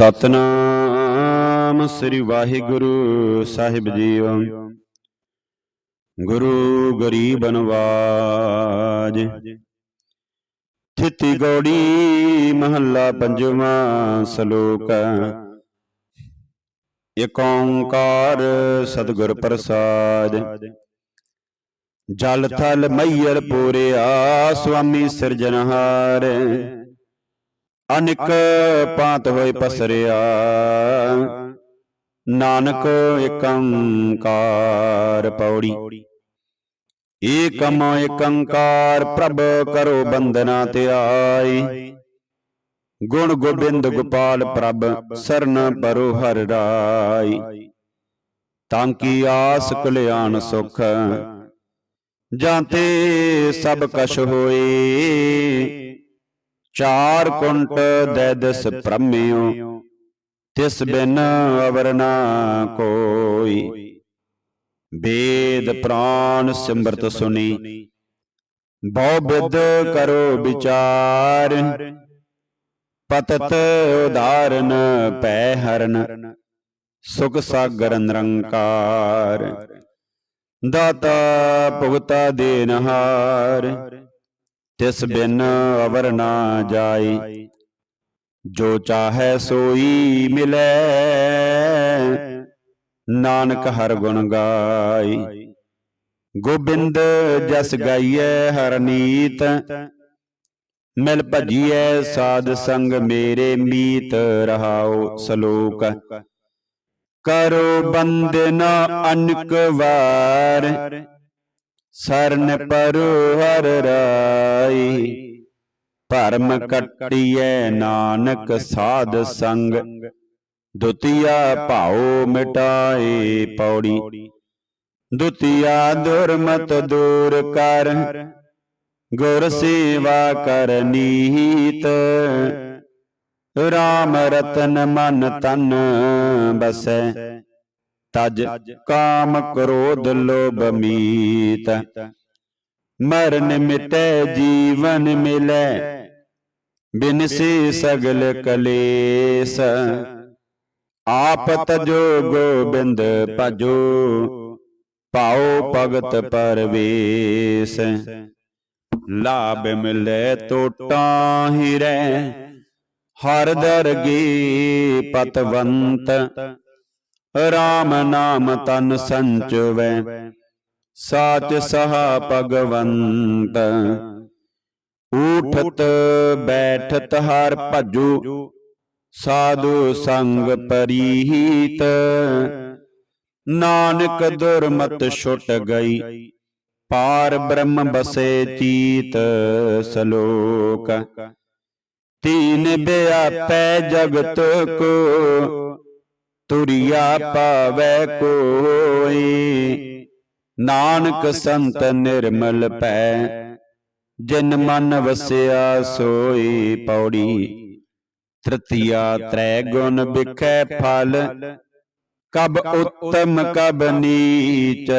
ਸਤਨਾਮ ਸ੍ਰੀ ਵਾਹਿਗੁਰੂ ਸਾਹਿਬ ਜੀਓ। ਗੁਰੂ ਗਰੀਬ ਨਵਾਜ। ਥਿਤੀ ਗੌੜੀ ਮਹੱਲਾ ਪੰਜਵਾਂ ਸ਼ਲੋਕ। ਏਕ ਓੰਕਾਰ ਸਤਿਗੁਰ ਪ੍ਰਸਾਦ। ਜਲ ਥਲ ਮਈਰ ਪੂਰਿਆ ਸੁਆਮੀ ਸਿਰਜਨਹਾਰ ਅਨਿਕ ਪਾਤ ਹੋਏ ਪਸਰਿਆ। ਨਾਨਕ ਏਕੰਕਾਰ ਪੌੜੀ। ਏਕਮ ਏਕੰਕਾਰ ਪ੍ਰਭ ਕਰੋ ਬੰਦਨਾ ਧਿਆਈ ਗੁਣ ਗੋਬਿੰਦ ਗੋਪਾਲ ਪ੍ਰਭ ਸਰਨ ਪਰੋ ਹਰ ਰਾਈ। ਤਾਂ ਕੀ ਆਸ ਕਲਿਆਣ ਸੁਖ, ਜਾਂ ਤੇ ਸਭ ਕਛ ਹੋਏ। ਚਾਰ ਕੁੰਟ ਦੈਦਸ ਪ੍ਰਮਿਓ ਤਿਸ ਬਿਨ ਅਵਰ ਨਾ ਕੋਈ। ਵੇਦ ਪ੍ਰਾਨ ਸਿਮਰਤ ਸੁਨੀ। ਬਹੁ ਬਿਦ ਕਰੋ ਵਿਚਾਰ। ਪਤਤ ਉਦਾਰਨ ਪੈ ਹਰਨ। ਸੁਖ ਸਾਗਰ ਨਿਰੰਕਾਰ। ਦਾਤਾ ਭੁਗਤਾ ਦੇਨਹਾਰ ਤਿਸ ਬਿਨ ਅਵਰ ਨਾ ਜਾਈ ਜੋ ਚਾਹੈ ਸੋਈ ਮਿਲੈ, ਨਾਨਕ ਹਰ ਗੁਣ ਗਾਈ ਗੋਬਿੰਦ ਜਸ ਗਾਈਐ ਹਰਨੀਤ ਮਿਲ ਭਜੀਐ ਸਾਧ ਸੰਗ ਮੇਰੇ ਮੀਤ ਰਹਾਓ ਸਲੋਕ। ਕਰੋ ਬੰਦਨਾ ਅਨਕ ਵਾਰ ਸਰਨ ਪਰੁ ਹਰ ਰਾਈ। ਭਰਮ ਕਟਿਐ ਨਾਨਕ ਸਾਧ ਸੰਗ। ਦੁਤੀਆ ਭਾਉ ਮਿਟਾਏ ਪੌੜੀ। ਦੁਤੀਆ ਦੁਰਮਤ ਦੂਰ ਕਰ। ਗੁਰ ਸੇਵਾ ਕਰ ਨੀਤ। ਰਾਮ ਰਤਨ ਮਨ ਤਨ ਬਸੈ। ਤਜ ਕਾਮ ਕ੍ਰੋਧ ਲੋਭ ਮੀਤ ਮਰਨ ਮਿਟੈ ਜੀਵਨ ਮਿਲੈ। ਬਿਨ ਸੇ ਸਗਲ ਕਲੇਸ। ਆਪ ਤਜੋ ਗੋਬਿੰਦ ਭਜੋ ਪਾਉ ਭਗਤ ਪਰਵੇਸ। ਲਾਭ ਮਿਲੇ ਟੋਟਾ ਹੀ ਰਹਿ ਹਰ। ਦਰਗੀ ਪਤਵੰਤ। ਰਾਮ ਨਾਮ ਤਨ ਸੰਚਵੈ, ਸਾਚ ਸਹਾ ਭਗਵੰਤ। ਊਠਤ ਬੈਠਤ ਹਰ ਭਜੂ, ਸਾਧੂ ਸੰਗ ਪਰੀਤ ਨਾਨਕ ਦੁਰਮਤ ਛੁੱਟ ਗਈ, ਪਾਰ ਬ੍ਰਹਮ ਬਸੇ ਚੀਤ ਸਲੋਕ। ਤੀਨ ਬਿਆਪੈ ਜਗਤ ਕੋ ਤੁਰਿਆ ਪਾਵੈ ਕੋਈ। ਨਾਨਕ ਸੰਤ ਨਿਰਮਲ ਪੈ, ਜਿਨ ਮਨ ਵਸਿਆ ਸੋਈ ਪੌੜੀ। ਤ੍ਰਿਤੀਆ ਤ੍ਰੈ ਗੁਣ ਵਿਖੈ ਫਲ, ਕਬ ਉੱਤਮ ਕਬ ਨੀਚ।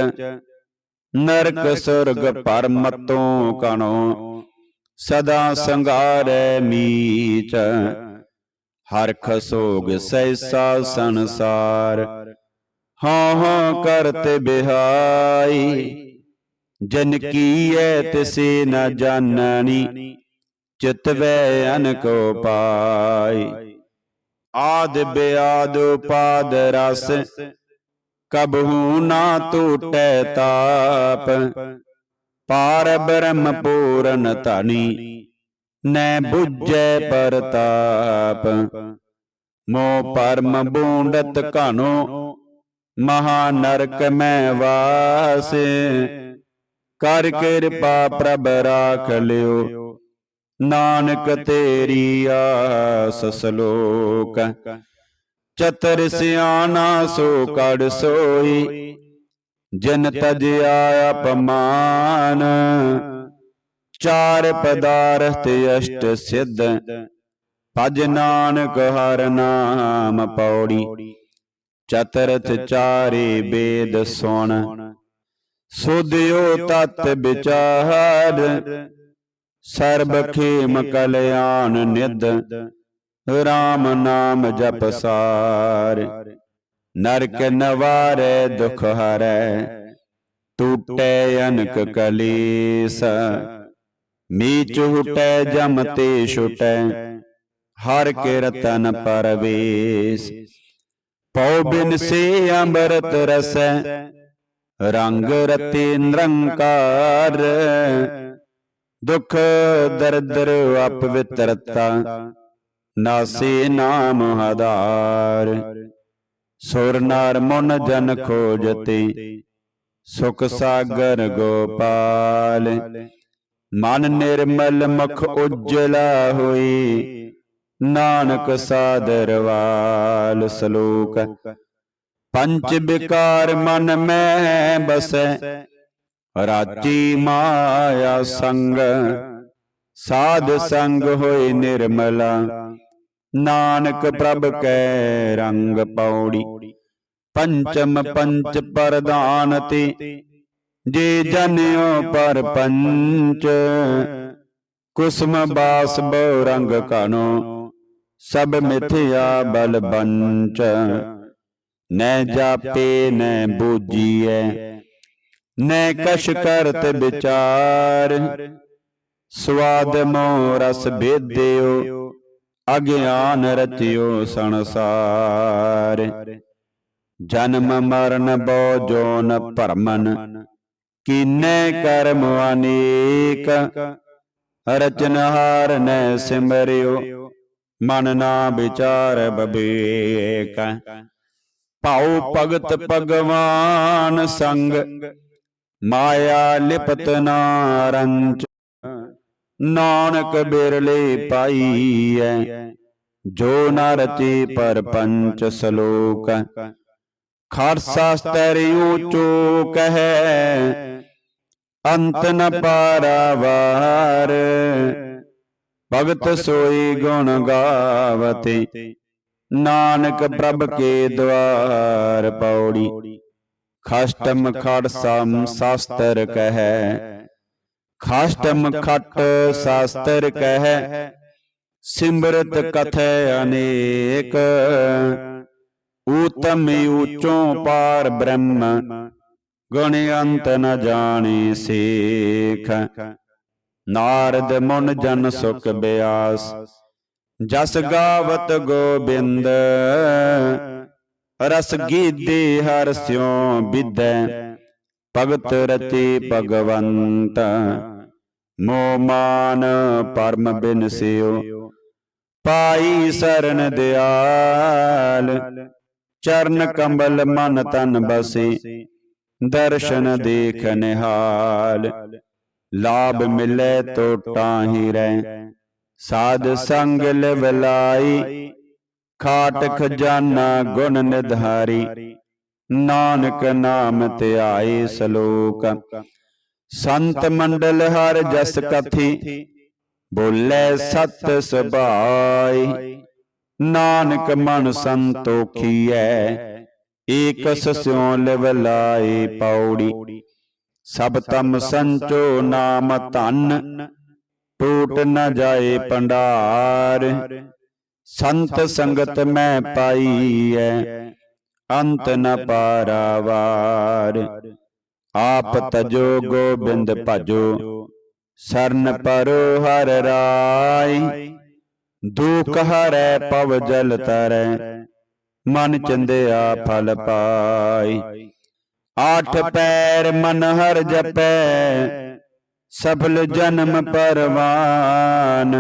ਨਰਕ ਸੁਰਗ ਪਰਮਤੋਂ ਕਣੋ, ਸਦਾ ਸੰਗਾਰੈ ਮੀਚ। ਹਰਖ ਸੋਗ ਸੈਸਾ ਸੰਸਾਰ। ਹਾਂ ਹਾਂ ਕਰਤ ਬਿਹਾਈ, ਜਨ ਕੀਐ ਤਿਸੇ ਨ ਜਾਣਨੀ ਚਿਤਵੈ ਅਨਕੋ ਪਾਈ। ਆਦ ਬਿਆਦ ਉਪਾਦ ਰਸ ਕਬਹੂ ਨਾ ਟੂਟੈ ਤਾਪ। ਪਾਰ ਬ੍ਰਹਮ ਪੂਰਨ ਧਨੀ ਨੈ ਬੁੱਝੈ ਪਰਤਾਪ ਮੋ ਪਰਮ ਬੂੰਡਤ ਘਾਨੋ ਮਹਾ ਨਰਕ ਮੈਂ ਵਾਸ ਕਰ ਕਿਰਪਾ ਪ੍ਰਭ ਰਾਖ ਲਿਓ। ਨਾਨਕ ਤੇਰੀ ਆਸ ਸਲੋਕ ਚਤਰ ਸਿਆਣਾ ਸੋ ਕੜ ਸੋਈ ਜਿਨ ਤਜਿਆ ਅਪਮਾਨ। ਚਾਰ ਪਦਾਰਥ ਅਸ਼ਟ ਸਿੱਧ। ਭਜ ਨਾਨਕ ਹਰ ਨਾਮ ਪੌੜੀ। ਚਤਰਥ ਚਾਰੇ ਬੇਦ ਸੁਣ। ਸੁਧਿਓ ਤਤ ਵਿਚਾਰ। ਸਰਬ ਖੇਮ ਕਲਿਆਣ ਨਿਧ। RAM ਨਾਮ ਜਪ ਸਾਰ। ਨਰਕ ਨਵਾਰੇ ਦੁਖ ਹਰੈ। ਟੂਟੈ ਅਨਕ ਕਲੇਸ। ਮੀਚ ਹੁਟੈ ਜਮ ਤੇ ਛੁਟੈ। ਹਰ ਕੇ ਰਤਨ ਪਰਵੇਸ। ਪਉ ਬਿਨ ਸੇ ਅੰਮ੍ਰਿਤ ਰਸੈ। ਰੰਗ ਰਤੇ ਨਿਰੰਕਾਰ। ਦੁਖ ਦਰਦਰ ਅਪਵਿੱਤਰਤਾ ਨਾਸੇ ਨਾਮ ਹਦਾਰ। ਸੁਰ ਨਰ ਮਨ ਜਨ ਖੋਜਤੇ। ਸੁਖ ਸਾਗਰ ਗੋਪਾਲ। ਮਨ ਨਿਰਮਲ ਮੁਖ ਉਜਲਾ ਹੋਈ। ਨਾਨਕ ਸਾਦਰਵਾਲ ਸ਼ਲੋਕ। ਪੰਚ ਵਿਕਾਰ ਮਨ ਮੈਂ ਬਸੈ। ਰਾਜੀ ਮਾਇਆ ਸੰਗ। ਸਾਧ ਸੰਗ ਹੋਏ ਨਿਰਮਲਾ। ਨਾਨਕ ਪ੍ਰਭ ਕੈ ਰੰਗ ਪੌੜੀ। ਪੰਚਮ ਪੰਚ ਪਰਦਾਨ ਤੇ ਜੇ ਜਨਿਓ ਪਰ ਪੰਚ ਕੁਸਮ ਬਾਸ ਬੋ ਰੰਗ ਕਨੋ ਸਭ ਮਿਥਿਆ ਬਲ ਬੰਚ। ਨੈ ਜਾਪੇ ਨੈ ਬੂਜੀਐ ਨੈ ਕਛ ਕਰਤ ਵਿਚਾਰ। ਸਵਾਦ ਮੋ ਰਸ ਭੇਦਿਓ ਅਗਿਆਨ ਰਚਿਓ ਸੰਸਾਰ। ਜਨਮ ਮਰਨ ਬੋ ਜੋਨ ਭਰਮਨ। ਕੀਨੇ ਕਰਮ ਅਨੇਕ ਰਚਨਹਾਰ ਨੈ ਸਿਮਰਿਓ, ਮਨ ਨਾ ਵਿਚਾਰ ਬਬੇਕ। ਭਾਉ ਭਗਤ ਭਗਵਾਨ ਸੰਗ, ਮਾਇਆ ਲਿਪਤ ਨਾ ਰੰਚ। ਨਾਨਕ ਬਿਰਲੇ ਪਾਈਐ, ਜੋ ਨ ਰਚੇ ਪਰਪੰਚ ਸ਼ਲੋਕ। ਖਾਰਸਾ ਸਤਰਿ ਊਚੋ ਕਹੈ। ਅੰਤ ਨ ਪਾਰਾਵਾਰ। ਭਗਤ ਸੋਈ ਗੁਣ ਗਾਵਤੇ। ਨਾਨਕ ਪ੍ਰਭ ਕੇ ਦਵਾਰ ਪੌੜੀ। ਖਸ਼ਟਮ ਖੜਸਮ ਸ਼ਾਸਤਰ ਕਹੈ। ਖਸ਼ਟਮ ਖਟ ਸ਼ਾਸਤਰ ਕਹੈ। ਸਿਮਰਤ ਕਥੈ ਅਨੇਕ। ਊਤਮ ਊਚੋਂ ਪਾਰ ਬ੍ਰਹਮ, ਗੁਣ ਅੰਤ ਨ ਜਾਣੇ ਸੇਖ। ਨਾਰਦ ਮੁਨ ਜਨ ਸੁਖ ਬਿਆਸ, ਜਸ ਗਾਵਤ ਗੋਬਿੰਦ। ਰਸ ਗੀਤੇ ਹਰ ਸਿਉ ਵਿਦੈ ਭਗਤ ਰਤੇ ਭਗਵੰਤ। ਮੋ ਮਾਨ ਪਰਮ ਬਿਨ ਸਿਓ ਪਾਈ ਸਰਨ ਦਿਆਲ। ਚਰਨ ਕਮਲ ਮਨ ਤਨ ਬਸੇ, ਦਰਸ਼ਨ ਦੇਖ ਨਿਹਾਲ। ਲਾਭ ਮਿਲੇ ਤੋ ਟਾਹੀ ਰਹਿ ਸਾਧ ਸੰਗ ਲਿਵਲਾਈ ਖਾਟ ਖਜ਼ਾਨਾ ਗੁਣ ਨਿਧਾਰੀ, ਨਾਨਕ ਨਾਮ ਧਿਆਏ ਸ਼ਲੋਕ। ਸੰਤ ਮੰਡਲ ਹਰ ਜਸ ਕਥੀ, ਬੋਲੇ ਸਤ ਸੁਭਾਈ। ਨਾਨਕ ਮਨ ਸੰਤੋਖੀਐ ਏਕਸ ਸਿਉ ਲਿਵਲਾਏ ਪੌੜੀ। ਸਭ ਤਮ ਸੰਚੋ ਨਾਮ ਧਨ, ਟੂਟ ਨ ਜਾਏ ਪੰਡਾਰ। ਸੰਤ ਸੰਗਤ ਮੈਂ ਪਾਈ ਐ ਅੰਤ ਨ ਪਾਰਾਵਾਰ। ਆਪ ਤਜੋ ਗੋਬਿੰਦ ਭਜੋ, ਸਰਨ ਪਰੋ ਹਰ ਰਾਈ ਦੁਖ ਹਰੈ ਪਵ ਜਲ ਤਰੈ, ਮਨ ਚੰਦਿਆ ਫਲ ਪਾਈ। ਆਠ ਪੈਰ ਮਨ ਹਰ ਜਪੈ ਸਫਲ ਜਨਮ ਪਰਵਾਨ।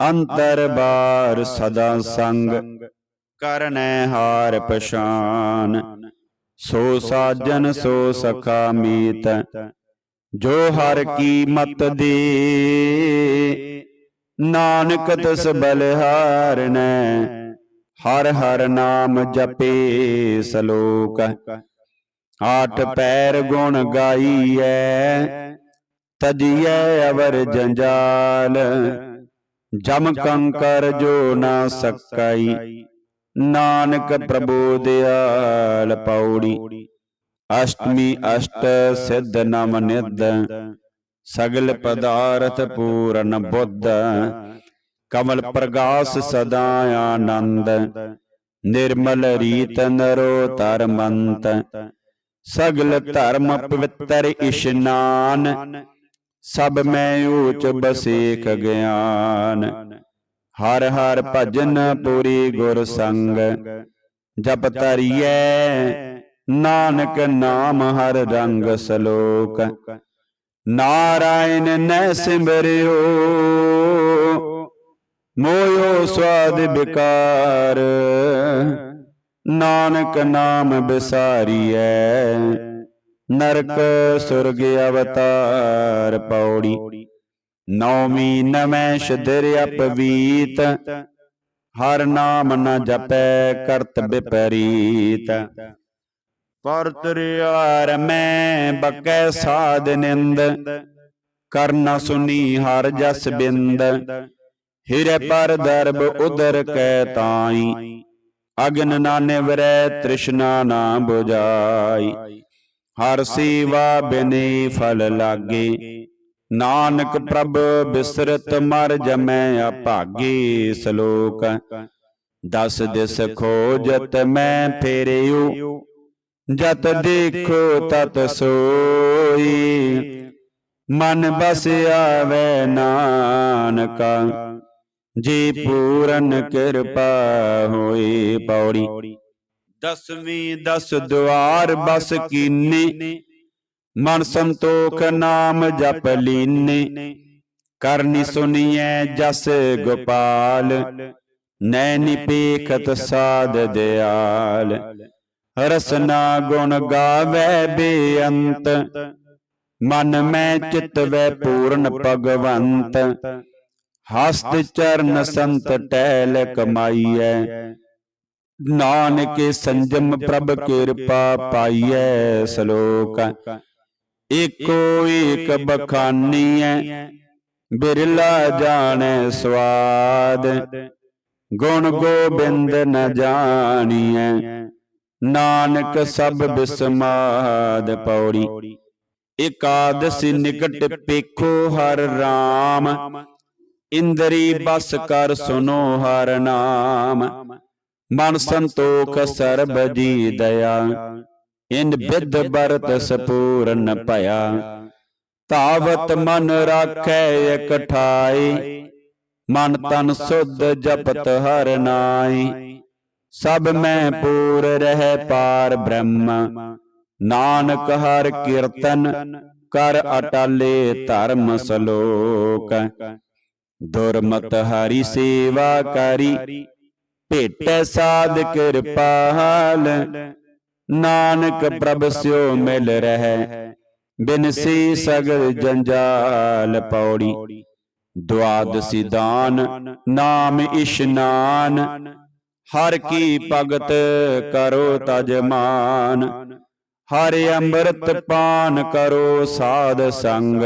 ਅੰਤਰ ਬਾਰ ਸਦਾ ਸੰਗ, ਕਰਨੈ ਹਾਰ ਪਛਾਨ। ਸੋ ਸਾਜਨ, ਸੋ ਸਖਾ ਮੀਤ, ਜੋ ਹਰ ਕੀ ਮਤ ਦੇ ਨਾਨਕ ਤਸ ਬਲਿਹਾਰਨੈ ਹਰ ਹਰ ਨਾਮ ਜਪੇ ਸ਼ਲੋਕ। ਆਠ ਪੈਰ ਗੁਣ ਗਾਈਐ ਤਜੀਐ ਅਵਰ ਜੰਜਾਲ। ਜਮ ਕੰਕਰ ਜੋ ਨਾ ਸਕਾਈ। ਨਾਨਕ ਪ੍ਰਭੂ ਦਿਆਲ ਪੌੜੀ। ਅਸ਼ਟਮੀ ਅਸ਼ਟ ਸਿੱਧ ਨਮ ਨਿਧ। ਸਗਲ ਪਦਾਰਥ ਪੂਰਨ ਬੁੱਧ, ਕਮਲ ਪ੍ਰਗਾਸ ਸਦਾ ਆਨੰਦ, ਨਿਰਮਲ ਰੀਤ ਨਰੋ ਧਰਮੰਤ, ਸਗਲ ਧਰਮ ਪਵਿੱਤਰ ਇਸ਼ਨਾਨ ਸਭ ਮੈਂ ਊਚ ਬਸੇਖ ਗਿਆਨ। ਹਰ ਹਰ ਭਜਨ ਪੂਰੀ ਗੁਰ ਸੰਗ, ਜਪ ਤਰੀਐ ਨਾਨਕ ਨਾਮ ਹਰ ਰੰਗ ਸਲੋਕ। ਨਾਰਾਇਣ ਨੈ ਸਿਮਰਿਓ ਮੋਇਓ ਸਵਾਦ ਬਿਕਾਰ ਨਾਨਕ ਨਾਮ ਬਿਸਾਰੀਐ ਨਰਕ ਸੁਰਗ ਅਵਤਾਰ ਪੌੜੀ ਨੌਵੀਂ ਨਵੇਂ ਸ਼ਦਰ ਅਪਵੀਤ ਹਰ ਨਾਮ ਨ ਜਪੈ ਕਰਤ ਵਿਪਰੀਤ ਪਰ ਤਰਿਆਰ ਮੈਂ ਬਕੈ ਸਾਧ ਨਿੰਦ ਕਰਨਾ ਸੁਨੀ ਹਰ ਜਸ ਬਿੰਦ। ਹਿਰੇ ਪਰ ਦਰਬ ਉਦਰ ਕੈ ਤਾਈ, ਅਗਨ ਨਾ ਨਿਵਰੈ ਤ੍ਰਿਸ਼ਨਾ ਨਾ 부ਜਾਈ ਹਰ ਸੇਵਾ ਬਿਨੇ ਫਲ ਲਾਗੇ, ਨਾਨਕ ਪ੍ਰਭ ਬਿਸਰਤ ਮਰ ਜਮੈ ਅਭਾਗੇ ਸ਼ਲੋਕ। ਦਸ ਦਿਸ ਖੋਜਤ ਮੈਂ ਫੇਰਿਓ ਜਤ ਦੇਖੋ ਤਤ ਸੋਈ। ਮਨ ਬਸ ਆਵੇ ਨਾਨਕਾ। ਜੀ ਪੂਰਨ ਕਿਰਪਾ ਹੋਈ ਪੌੜੀ। ਦਸਵੀਂ ਦਸ ਦੁਆਰ ਬਸ ਕੀਨੇ। ਮਨ ਸੰਤੋਖ ਨਾਮ ਜਪ ਲੀਨੇ। ਕਰਨੀ ਸੁਨੀਐ ਜਸ ਗੋਪਾਲ। ਨੈਣੀ ਪੇਖਤ ਸਾਧ ਦਿਆਲ। ਰਸਨਾ ਗੁਣ ਗਾਵੇ ਬੇਅੰਤ। ਮਨ ਮੈਂ ਚਿਤ ਵੈ ਪੂਰਨ ਭਗਵੰਤ। ਹਸਤ ਚਰਨ ਸੰਤ ਟੈਲ ਕਮਾਈਐ। ਨਾਨਕ ਸੰਜਮ ਪ੍ਰਭ ਕਿਰਪਾ ਪਾਈਐ ਸ਼ਲੋਕ। ਏਕੋ ਏਕ ਬਖਾਨੀਐ, ਬਿਰਲਾ ਜਾਣੈ ਸਵਾਦ। ਗੁਣ ਗੋਬਿੰਦ ਨ ਜਾਣੀਐ। ਨਾਨਕ ਸਭ ਬਿਸਮਾਦ ਪੌੜੀ। ਇਕਾਦਸੀ ਨਿਕਟ ਪੇਖੋ ਹਰ RAM ਇੰਦਰੀ ਬਸ ਕਰ ਸੁਨੋ ਹਰ ਨਾਮ। ਮਨ ਸੰਤੋਖ ਸਰਬ ਜੀ ਦਇਆ। ਇਨ ਬਿਦ ਬਰਤ ਸਪੂਰਨ ਭਇਆ। ਤਾਵਤ ਮਨ ਰਾਖੈ ਇਕਠਾਈ। ਮਨ ਤਨ ਸੁਧ ਜਪਤ ਹਰ ਨਾਈ ਸਭ ਮੈਂ ਪੂਰ ਰਹਿ ਪਾਰ ਬ੍ਰਹਮ। ਨਾਨਕ ਹਰ ਕੀਰਤਨ ਕਰ ਅਟਾਲੇ ਧਰਮ ਸਲੋਕ। ਦੁਰਮਤ ਹਰੀ ਸੇਵਾ ਕਰੀ। ਭੇਟੈ ਸਾਧ ਕਿਰਪਾਲ। ਨਾਨਕ ਪ੍ਰਭ ਸਿਓ ਮਿਲ ਰਹਿ। ਬਿਨਸੀ ਸਗਲ ਜੰਜਾਲ ਪੌੜੀ। ਦੁਆਦਸੀ ਦਾਨ ਨਾਮ ਇਸ਼ਨਾਨ। ਹਰ ਕੀ ਭਗਤ ਕਰੋ ਤਜਮਾਨ ਹਰ ਅੰਮ੍ਰਿਤ ਪਾਨ ਕਰੋ ਸਾਧ ਸੰਗ।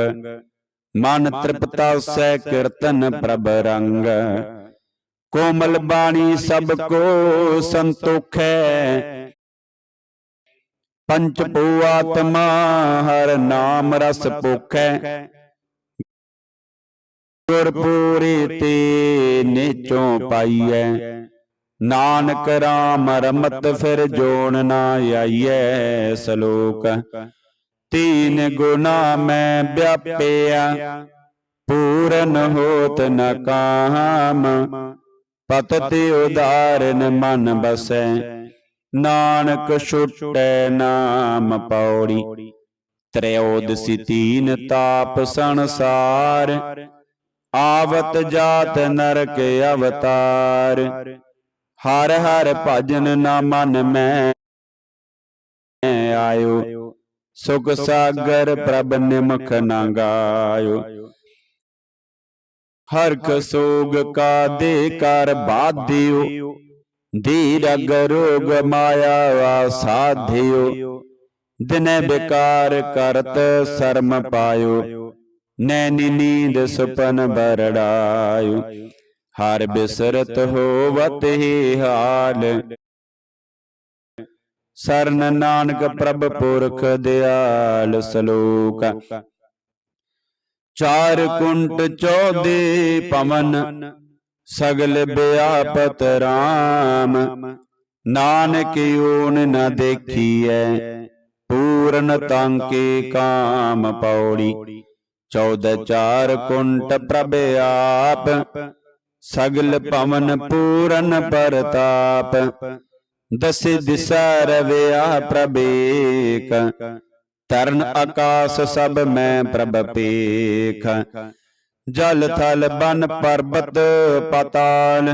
ਮਨ ਤ੍ਰਿਪਤਾ ਸੈ ਕੀਰਤਨ ਪ੍ਰਭ ਰੰਗ। ਕੋਮਲ ਬਾਣੀ ਸਭ ਕੋ ਸੰਤੋਖੈ ਪੰਚ ਪੂ ਆਤਮਾ ਹਰ ਨਾਮ ਰਸ ਭੁਖੈ। ਗੁਰਪੂਰੀ ਤੇ ਨੇਚੋਂ ਪਾਈਐ। ਨਾਨਕ ਰਾਮ ਰਮਤ ਫਿਰ ਜੋਣ ਨਾ ਆਈਐ ਸ਼ਲੋਕ। ਤੀਨ ਗੁਨਾ ਮੈਂ ਵਿਆਪਿਆ, ਪੂਰਨ ਹੋਤ ਨ ਕਾਮ। ਪਤਿ ਉਦਾਰਨ ਮਨ ਬਸੈ, ਨਾਨਕ ਛੁਟੈ ਨਾਮ ਪੌੜੀ। ਤ੍ਰਿਉਦਸੀ ਤੀਨ ਤਾਪ ਸੰਸਾਰ, ਆਵਤ ਜਾਤ ਨਰਕ ਅਵਤਾਰ। ਹਰ ਹਰ ਭਜਨ ਨਾ ਮਨ ਮੈਂ ਆਇਓ। ਸੁਖ ਸਾਗਰ ਪ੍ਰਭ ਨਿਮਖ ਨਾ ਗਾਇਓ। ਹਰ ਕਸੋਗ ਕਾ ਦੇ ਕਰ ਬਾਧਿਓ। ਧੀਰਗ ਰੋਗ ਮਾਇਆ ਵਾ ਸਾਧਿਓ ਦਿਨੇ ਬਿਕਾਰ ਕਰਤ ਸ਼ਰਮ ਪਾਇਓ। ਨੈਣੀ ਨੀਂਦ ਸੁਪਨ ਬਰੜਾਇਓ ਹਰ ਬਿਸਰਤ ਹੋਵਤ ਹੀ ਹਾਲ। ਸਰਨ ਨਾਨਕ ਪ੍ਰਭ ਪੁਰਖ ਦਿਆਲ ਸਲੋਕ। ਚਾਰ ਕੁੰਟ ਚੌਦੇ ਪਵਨ ਸਗਲ ਬਿਆਪਤ RAM ਨਾਨਕ ਓਨ ਨ ਦੇਖੀਐ ਪੂਰਨ ਤਾਂਕੇ ਕਾਮ ਪੌੜੀ। ਚੌਦ ਚਾਰ ਕੁੰਟ ਪ੍ਰਭ ਆਪ। ਸਗਲ ਪਵਨ ਪੂਰਨ ਪਰਤਾਪ, ਦਸੇ ਦਿਸਾ ਰਵਿਆ ਪ੍ਰਭੇਕ ਤਰਨ ਆਕਾਸ ਸਭ ਮੈਂ ਪ੍ਰਭ ਪੇਖ। ਜਲ ਥਲ ਬਨ ਪਰਬਤ ਪਤਾਲ,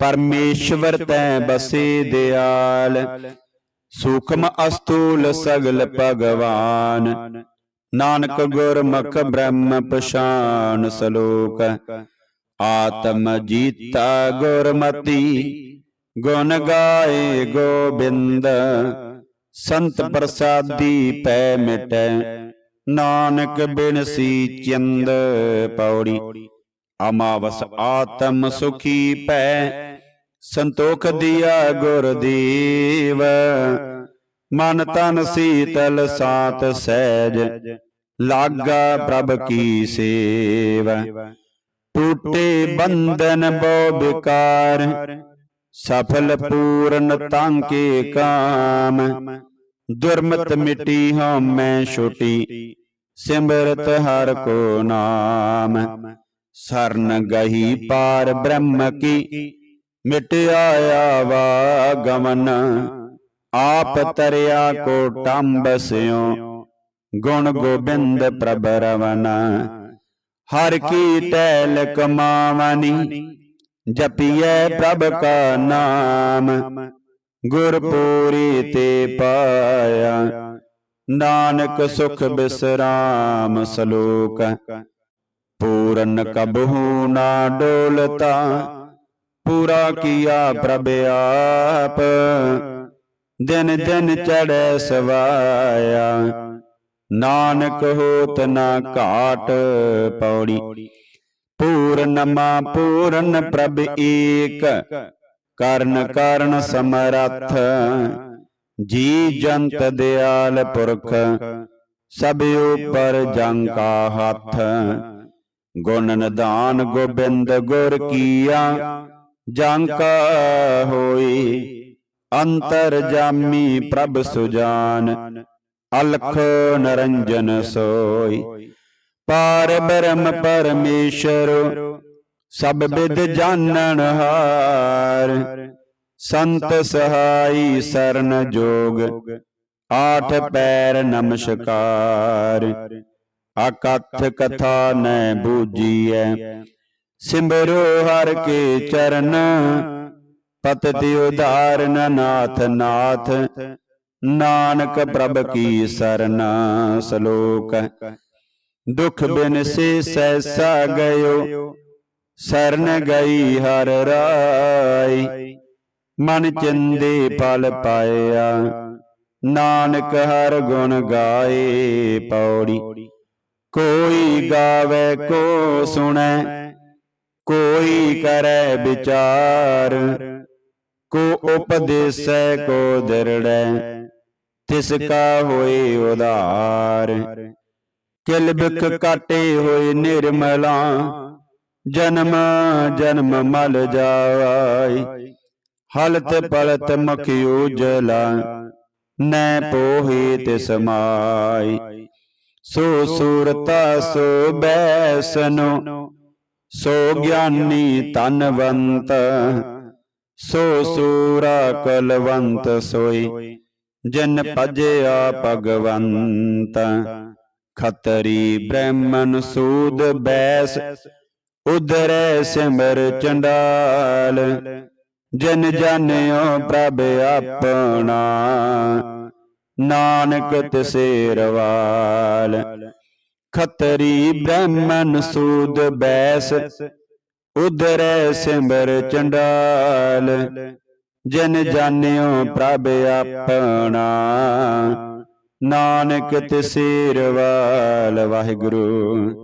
ਪਰਮੇਸ਼ਵਰ ਤੈ ਬਸੇ ਦਿਆਲ। ਸੂਖਮ ਅਸਤੂਲ ਸਗਲ ਭਗਵਾਨ, ਨਾਨਕ ਗੁਰਮੁਖ ਬ੍ਰਹਮ ਪਛਾਨ ਸਲੋਕ। ਆਤਮ ਜੀਤਾ ਗੁਰਮਤੀ, ਗੁਣ ਗਾਏ ਗੋਬਿੰਦ, ਸੰਤ ਪ੍ਰਸਾਦੀ ਪੈ ਮਿਟੈ, ਨਾਨਕ ਬਿਨਸੀ ਚੰਦ ਪੌੜੀ। ਅਮਾਵਸ ਆਤਮ ਸੁਖੀ ਪੈ, ਸੰਤੋਖ ਦਿਆ ਗੁਰਦੇਵ। ਮਨ ਤਨ ਸੀਤਲ ਸਾਤ ਸਹਿਜ, ਲਾਗਾ ਪ੍ਰਭ ਕੀ ਸੇਵਾ। ਟੂਟੇ ਬੰਧਨ ਬੋ ਵਿਕਾਰ ਸਫਲ ਪੂਰਨ ਤਾਂਕੇ ਕਾਮ। ਦੁਰਮਤ ਮਿਟੀ ਹਉ ਮੈਂ ਛੋਟੀ। ਸਿਮਰਤ ਹਰ ਕੋ ਨਾਮ। ਸਰਨ ਗਹੀ ਪਾਰ ਬ੍ਰਹਮ ਕੀ। ਮਿਟਿਆ ਵਾ ਗਮਨ ਆਪ ਤਰਿਆ ਕੋ ਟੰਬ ਸਿਓ ਗੁਣ ਗੋਬਿੰਦ ਪ੍ਰਭ ਰਵਨ। ਹਰ ਕੀ ਟੈਲ ਕਮਾਵਨੀ ਜਪੀਐ ਪ੍ਰਭ ਕਾ ਨਾਮ। ਗੁਰ ਪੂਰੀ ਤੇ ਪਾਇਆ। ਨਾਨਕ ਸੁਖ ਬਿਸਰਾਮ ਸਲੋਕ। ਪੂਰਨ ਕਬਹੂ ਨਾ ਡੋਲਤਾ। ਪੂਰਾ ਕੀਆ ਪ੍ਰਭ ਆਪ। ਦਿਨ ਦਿਨ ਚੜੈ ਸਵਾਇਆ। ਨਾਨਕ ਹੋਤ ਨਾ ਘਾਟ ਪੌੜੀ। ਪੂਰਨਮਾ ਪੂਰਨ ਪ੍ਰਭ ਏਕ, ਕਰਨ ਕਾਰਨ ਸਮਰੱਥ। ਜੀ ਜੰਤ ਦਿਆਲ ਪੁਰਖ, ਸਭ ਉਪਰ ਜੰ ਕਾ ਹੱਥ। ਗੁਣ ਨਿਧਾਨ ਗੋਬਿੰਦ ਗੁਰ ਕੀਆ ਜੰ ਹੋਈ, ਅੰਤਰ ਜਾਮੀ ਪ੍ਰਭ ਸੁਜਾਨ। ਅਲਖ ਨਰੰਜਨ ਸੋਈ। ਪਾਰ ਬ੍ਰਹਮ ਪਰਮੇਸ਼ਰ, ਸਭ ਵਿਦ ਜਾਣਨ ਹਾਰ। ਸੰਤ ਸਹਾਈ ਸਰਨ ਜੋਗ, ਆਠ ਪੈਰ ਨਮਸਕਾਰ। ਅਕਥ ਕਥਾ ਨੈ ਬੂਜੀਐ, ਸਿਮਰੋ ਹਰ ਕੇ ਚਰਨ। ਪਤਿ ਉਧਾਰਨ ਨਾਥ ਨਾਥ ਨਾਨਕ ਪ੍ਰਭ ਕੀ ਸਰਨਾ ਸਲੋਕ ਦੁਖ ਬਿਨ ਸੇ ਸੈਸਾ ਗਇਓ ਸਰਨ ਗਈ ਹਰ ਰਾਈ। ਮਨ ਚਿੰਦੇ ਪਲ ਪਾਇਆ। ਨਾਨਕ ਹਰ ਗੁਣ ਗਾਏ ਪੌੜੀ। ਕੋਈ ਗਾਵੇ ਕੋ ਸੁਣੈ। ਕੋਈ ਕਰੈ ਵਿਚਾਰ। ਕੋ ਉਪਦੇਸੈ ਕੋ ਦਿਰੜੈ। ਤਿਸ ਕਾ ਹੋਏ ਉਧਾਰ ਕਿਲ ਬਿਖ ਕਾਟੇ ਹੋਏ ਨਿਰਮਲਾ, ਜਨਮ ਜਨਮ ਮਲ ਜਾਈ ਹਲਤ ਪਲਤ ਮਖਿਓ ਜਲਾ ਨੈ ਪੋਹੇ ਤੇ ਸਮਾਈ ਸੋ ਸੂਰਤਾ ਸੋ ਬੈਸਨੋ, ਸੋ ਗਿਆਨੀ ਤਨਵੰਤ ਸੋ ਸੂਰਾ ਕਲਵੰਤ ਸੋਈ। ਜਿਨ ਭਜਿਆ ਭਗਵੰਤ, ਖਤਰੀ ਬ੍ਰਹਮਨ ਸੂਦ ਬੈਸ, ਉਧਰੈ ਸਿਮਰ ਚੰਡਾਲ, ਜਿਨ ਜਾਣਿਓ ਪ੍ਰਭ ਆਪਣਾ, ਨਾਨਕ ਤਿਸੇ ਰਵਾਲ। ਖਤਰੀ ਬ੍ਰਹਮਨ ਸੂਦ ਬੈਸ, ਉਧਰੈ ਸਿਮਰ ਚੰਡਾਲ ਜਿਨ ਜਾਣਿਓ ਪ੍ਰਭ ਆਪਣਾ। ਨਾਨਕ ਤਿਸੇ ਰਵਾਲ ਵਾਹਿਗੁਰੂ।